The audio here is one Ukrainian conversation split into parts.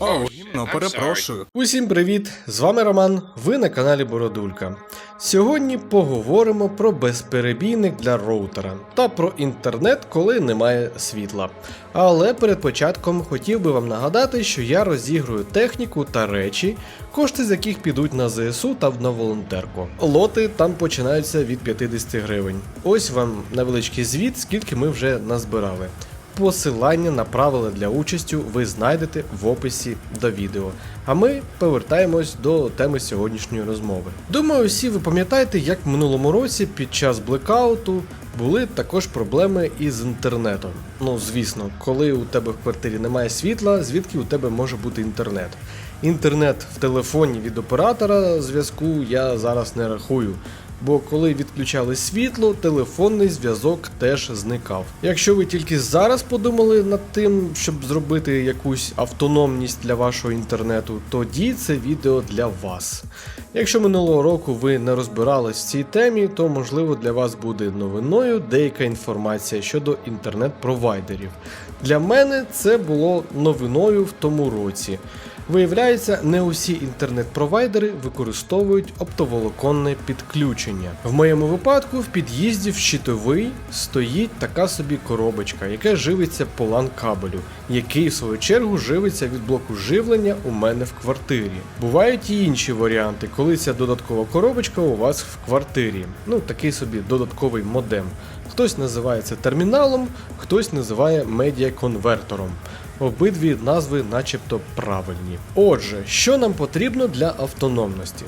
О, гімно, перепрошую. Усім привіт! З вами Роман. Ви на каналі Бородулька. Сьогодні поговоримо про безперебійник для роутера та про інтернет, коли немає світла. Але перед початком хотів би вам нагадати, що я розігрую техніку та речі, кошти з яких підуть на ЗСУ та на волонтерку. Лоти там починаються від 50 гривень. Ось вам невеличкий звіт, скільки ми вже назбирали. Посилання на правила для участі ви знайдете в описі до відео. А ми повертаємось до теми сьогоднішньої розмови. Думаю, всі ви пам'ятаєте, як в минулому році під час блекауту були також проблеми із інтернетом. Ну, звісно, коли у тебе в квартирі немає світла, звідки у тебе може бути інтернет? Інтернет в телефоні від оператора зв'язку я зараз не рахую. Бо коли відключали світло, телефонний зв'язок теж зникав. Якщо ви тільки зараз подумали над тим, щоб зробити якусь автономність для вашого інтернету, тоді це відео для вас. Якщо минулого року ви не розбирались в цій темі, то можливо для вас буде новиною деяка інформація щодо інтернет-провайдерів. Для мене це було новиною в тому році. Виявляється, не усі інтернет-провайдери використовують оптоволоконне підключення. В моєму випадку в під'їзді в щитовий стоїть така собі коробочка, яка живиться по LAN кабелю, який в свою чергу живиться від блоку живлення у мене в квартирі. Бувають і інші варіанти, коли ця додаткова коробочка у вас в квартирі. Ну такий собі додатковий модем. Хтось називає це терміналом, хтось називає медіаконвертором. Обидві назви начебто правильні. Отже, що нам потрібно для автономності?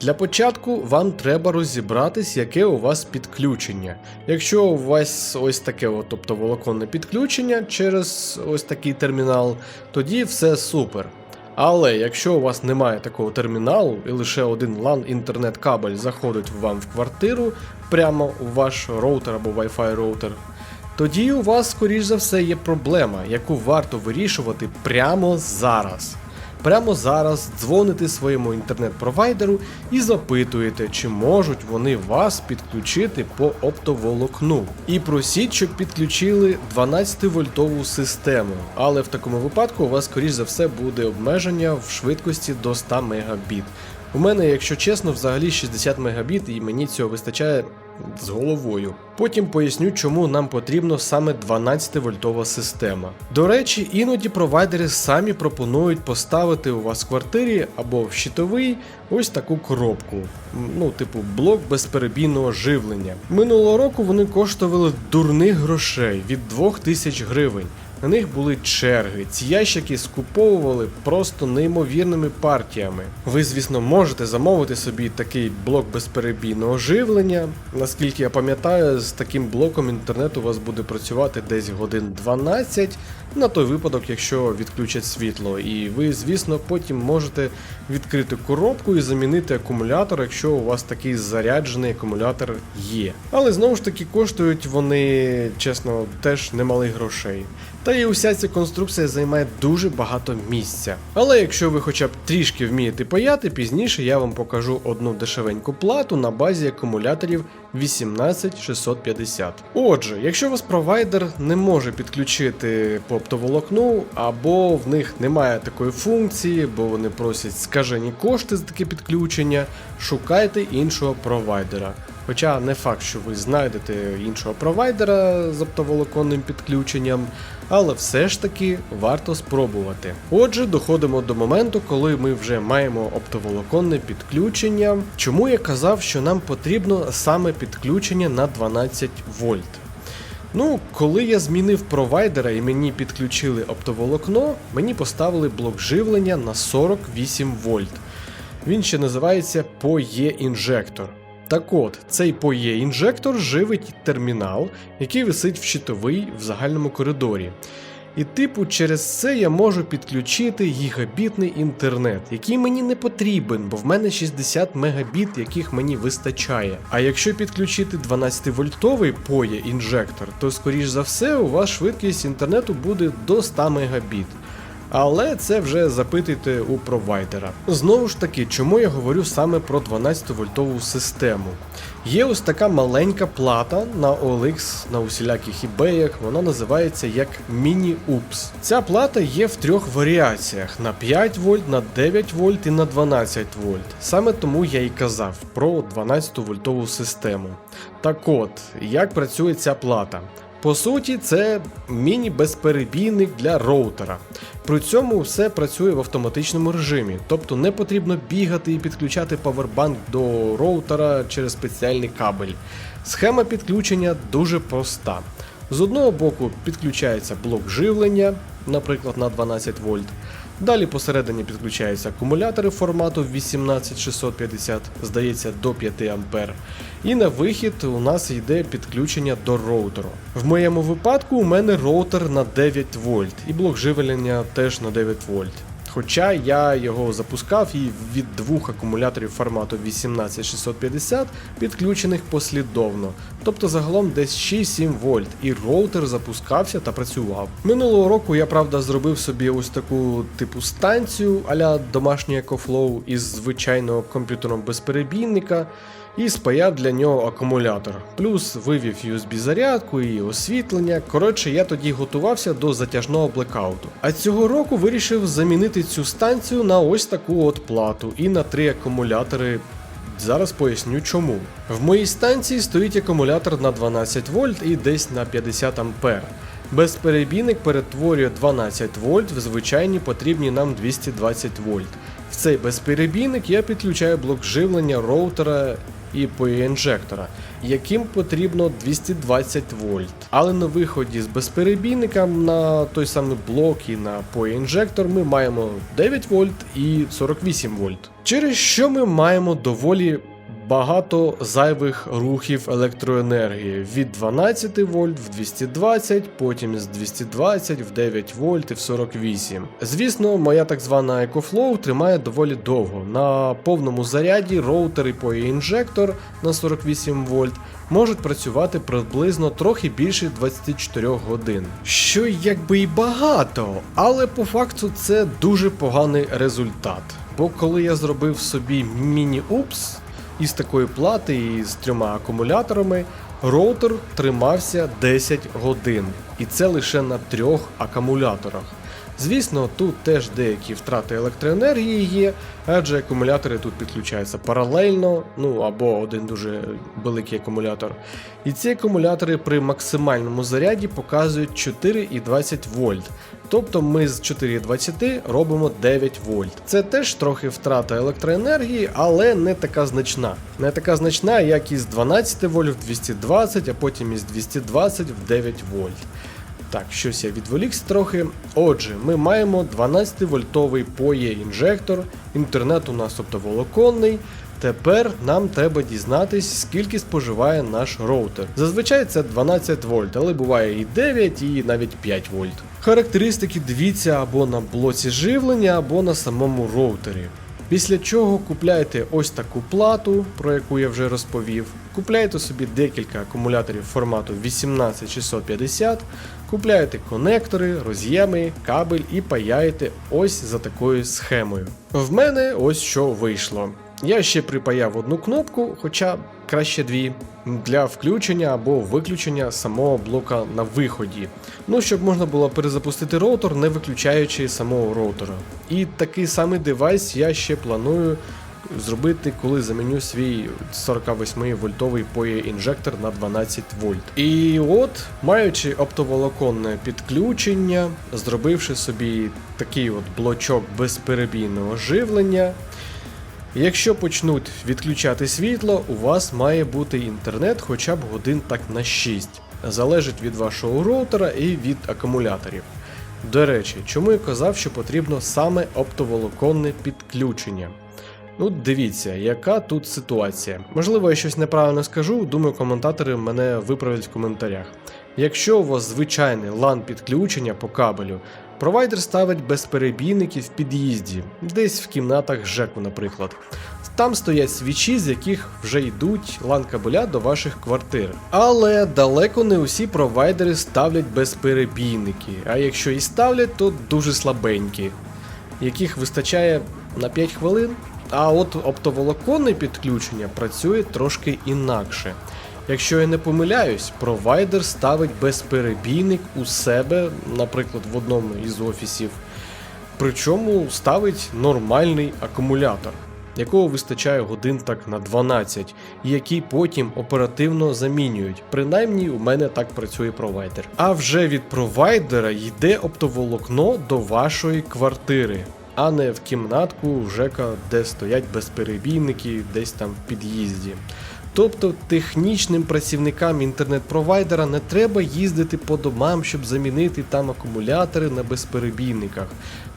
Для початку вам треба розібратись, яке у вас підключення. Якщо у вас ось таке, от, тобто волоконне підключення через ось такий термінал, тоді все супер. Але якщо у вас немає такого терміналу і лише один LAN інтернет кабель заходить вам в квартиру прямо у ваш роутер або Wi-Fi роутер, тоді у вас, скоріш за все, є проблема, яку варто вирішувати прямо зараз. Прямо зараз дзвоните своєму інтернет-провайдеру і запитуєте, чи можуть вони вас підключити по оптоволокну. І просіть, щоб підключили 12-вольтову систему. Але в такому випадку у вас, скоріш за все, буде обмеження в швидкості до 100 Мбіт. У мене, якщо чесно, взагалі 60 Мбіт, і мені цього вистачає з головою. Потім поясню, чому нам потрібно саме 12-вольтова система. До речі, іноді провайдери самі пропонують поставити у вас в квартирі або в щитовий ось таку коробку. Ну, типу, блок безперебійного живлення. Минулого року вони коштували дурних грошей від 2000 гривень. На них були черги. Ці ящики скуповували просто неймовірними партіями. Ви, звісно, можете замовити собі такий блок безперебійного живлення. Наскільки я пам'ятаю, з таким блоком інтернет у вас буде працювати десь годин 12 на той випадок, якщо відключать світло. І ви, звісно, потім можете відкрити коробку і замінити акумулятор, якщо у вас такий заряджений акумулятор є. Але знову ж таки коштують вони, чесно, теж немалих грошей. Та і уся ця конструкція займає дуже багато місця. Але якщо ви хоча б трішки вмієте паяти, пізніше я вам покажу одну дешевеньку плату на базі акумуляторів 18650. Отже, якщо вас провайдер не може підключити по оптоволокну, або в них немає такої функції, бо вони просять скажені кошти за таке підключення, шукайте іншого провайдера. Хоча не факт, що ви знайдете іншого провайдера з оптоволоконним підключенням, але все ж таки варто спробувати. Отже, доходимо до моменту, коли ми вже маємо оптоволоконне підключення. Чому я казав, що нам потрібно саме підключення на 12 вольт? Ну, коли я змінив провайдера і мені підключили оптоволокно, мені поставили блок живлення на 48 вольт. Він ще називається PoE інжектор. Так от, цей PoE інжектор живить термінал, який висить в щитовий в загальному коридорі. І типу через це я можу підключити гігабітний інтернет, який мені не потрібен, бо в мене 60 мегабіт, яких мені вистачає. А якщо підключити 12-вольтовий поє інжектор, то скоріш за все у вас швидкість інтернету буде до 100 мегабіт. Але це вже запитуйте у провайдера. Знову ж таки, чому я говорю саме про 12 вольтову систему? Є ось така маленька плата на OLX, на усіляких ібеях, вона називається як міні-упс. Ця плата є в трьох варіаціях: на 5 вольт, на 9 вольт і на 12 вольт. Саме тому я і казав про 12 вольтову систему. Так от, як працює ця плата? По суті, це міні-безперебійник для роутера. При цьому все працює в автоматичному режимі, тобто не потрібно бігати і підключати павербанк до роутера через спеціальний кабель. Схема підключення дуже проста. З одного боку підключається блок живлення, наприклад, на 12 вольт. Далі посередині підключаються акумулятори формату 18650, здається, до 5 А. І на вихід у нас йде підключення до роутеру. В моєму випадку у мене роутер на 9 вольт і блок живлення теж на 9 вольт. Хоча я його запускав і від двох акумуляторів формату 18650 підключених послідовно, тобто загалом десь 6-7 вольт, і роутер запускався та працював. Минулого року я правда зробив собі ось таку типу станцію а-ля домашній EcoFlow із звичайного комп'ютером безперебійника і спаяв для нього акумулятор. Плюс вивів USB зарядку і освітлення. Коротше, я тоді готувався до затяжного блекауту. А цього року вирішив замінити цю станцію на ось таку от плату і на три акумулятори. Зараз поясню чому. В моїй станції стоїть акумулятор на 12 вольт і десь на 50 ампер. Безперебійник перетворює 12 вольт в звичайні потрібні нам 220 вольт. В цей безперебійник я підключаю блок живлення роутера і інжектора, яким потрібно 220 вольт. Але на виході з безперебійника на той самий блок і на інжектор ми маємо 9 вольт і 48 вольт. Через що ми маємо доволі багато зайвих рухів електроенергії від 12 вольт в 220, потім з 220 в 9 вольт і в 48. Звісно, моя так звана EcoFlow тримає доволі довго. На повному заряді роутер і POE-інжектор на 48 вольт можуть працювати приблизно трохи більше 24 годин. Що якби і багато, але по факту це дуже поганий результат. Бо коли я зробив собі міні-упс, із такої плати і з трьома акумуляторами роутер тримався 10 годин, і це лише на трьох акумуляторах. Звісно, тут теж деякі втрати електроенергії є, адже акумулятори тут підключаються паралельно, ну або один дуже великий акумулятор. І ці акумулятори при максимальному заряді показують 4,20 вольт. Тобто ми з 4,20 робимо 9 вольт. Це теж трохи втрата електроенергії, але не така значна. Не така значна, як із 12 вольт в 220, а потім із 220 в 9 вольт. Так, щось я відволікся трохи. Отже, ми маємо 12-вольтовий PoE інжектор, інтернет у нас оптоволоконний. Тепер нам треба дізнатись, скільки споживає наш роутер. Зазвичай це 12 вольт, але буває і 9, і навіть 5 вольт. Характеристики дивіться або на блоці живлення, або на самому роутері. Після чого купляєте ось таку плату, про яку я вже розповів. Купляєте собі декілька акумуляторів формату 18650, купляєте конектори, роз'єми, кабель і паяєте ось за такою схемою. В мене ось що вийшло. Я ще припаяв одну кнопку, хоча краще дві, для включення або виключення самого блока на виході. Ну, щоб можна було перезапустити роутер, не виключаючи самого роутера. І такий самий девайс я ще планую зробити, коли заміню свій 48 вольтовий PoE інжектор на 12 вольт. І от, маючи оптоволоконне підключення, зробивши собі такий от блочок безперебійного живлення. Якщо почнуть відключати світло, у вас має бути інтернет хоча б годин так на 6. Залежить від вашого роутера і від акумуляторів. До речі, чому я казав, що потрібно саме оптоволоконне підключення? Ну, дивіться, яка тут ситуація. Можливо, я щось неправильно скажу, думаю, коментатори мене виправлять в коментарях. Якщо у вас звичайне LAN підключення по кабелю, провайдер ставить безперебійники в під'їзді, десь в кімнатах ЖЕКу, наприклад. Там стоять свічі, з яких вже йдуть лан-кабеля до ваших квартир. Але далеко не усі провайдери ставлять безперебійники, а якщо і ставлять, то дуже слабенькі, яких вистачає на 5 хвилин. А от оптоволоконне підключення працює трошки інакше. Якщо я не помиляюсь, провайдер ставить безперебійник у себе, наприклад, в одному із офісів, причому ставить нормальний акумулятор, якого вистачає годин так на 12, і який потім оперативно замінюють. Принаймні, у мене так працює провайдер. А вже від провайдера йде оптоволокно до вашої квартири. А не в кімнатку в ЖЕКа, де стоять безперебійники десь там в під'їзді. Тобто технічним працівникам інтернет-провайдера не треба їздити по домам, щоб замінити там акумулятори на безперебійниках.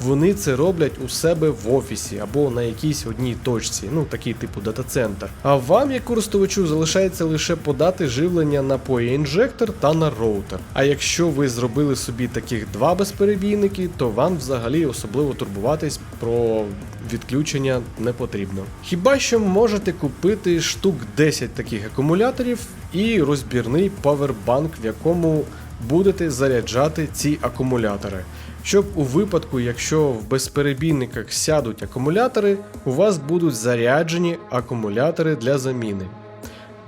Вони це роблять у себе в офісі або на якійсь одній точці, ну такий типу дата-центр. А вам, як користувачу, залишається лише подати живлення на PoE-інжектор та на роутер. А якщо ви зробили собі таких два безперебійники, то вам взагалі особливо турбуватись про відключення не потрібно. Хіба що можете купити штук 10 таких акумуляторів і розбірний павербанк, в якому будете заряджати ці акумулятори. Щоб у випадку, якщо в безперебійниках сядуть акумулятори, у вас будуть заряджені акумулятори для заміни.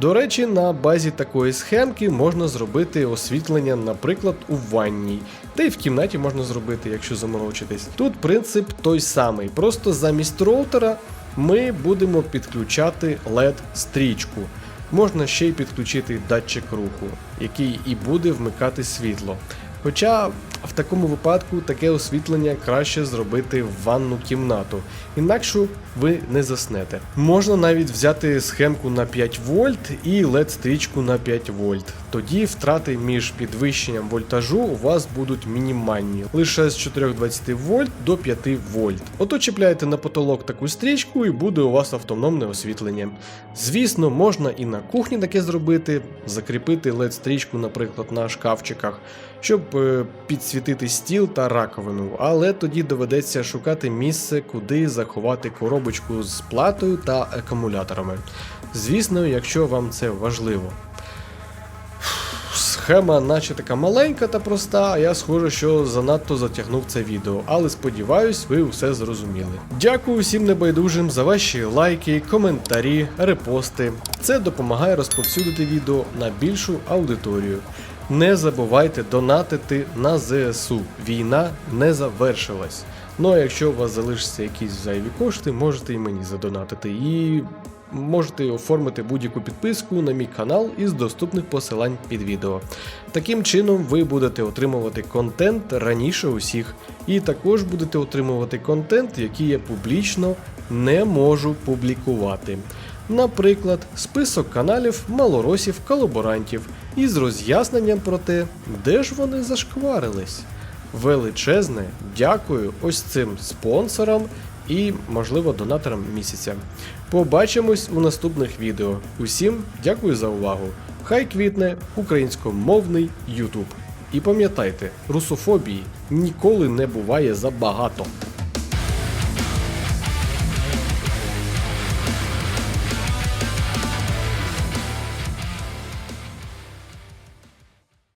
До речі, на базі такої схемки можна зробити освітлення, наприклад, у ванній, та й в кімнаті можна зробити, якщо заморочитись. Тут принцип той самий, просто замість роутера ми будемо підключати LED-стрічку. Можна ще й підключити датчик руху, який і буде вмикати світло. Хоча в такому випадку таке освітлення краще зробити в ванну кімнату, інакше ви не заснете. Можна навіть взяти схемку на 5 вольт і LED стрічку на 5 вольт. Тоді втрати між підвищенням вольтажу у вас будуть мінімальні, лише з 420 вольт до 5 вольт. Ото чіпляєте на потолок таку стрічку і буде у вас автономне освітлення. Звісно, можна і на кухні таке зробити, закріпити LED стрічку, наприклад, на шкафчиках, щоб е, підсвітити стіл та раковину, але тоді доведеться шукати місце, куди заховати коробочку з платою та акумуляторами. Звісно, якщо вам це важливо. Схема, наче така маленька та проста, а я схоже, що занадто затягнув це відео, але сподіваюсь, ви все зрозуміли. Дякую всім небайдужим за ваші лайки, коментарі, репости. Це допомагає розповсюдити відео на більшу аудиторію. Не забувайте донатити на ЗСУ. Війна не завершилась. Ну а якщо у вас залишаться якісь зайві кошти, можете і мені задонатити. І можете оформити будь-яку підписку на мій канал із доступних посилань під відео. Таким чином, ви будете отримувати контент раніше усіх, і також будете отримувати контент, який я публічно не можу публікувати. Наприклад, список каналів малоросів колаборантів із роз'ясненням про те, де ж вони зашкварились. Величезне дякую ось цим спонсорам і, можливо, донаторам місяця. Побачимось у наступних відео. Усім дякую за увагу. Хай квітне українськомовний YouTube. І пам'ятайте, русофобії ніколи не буває забагато.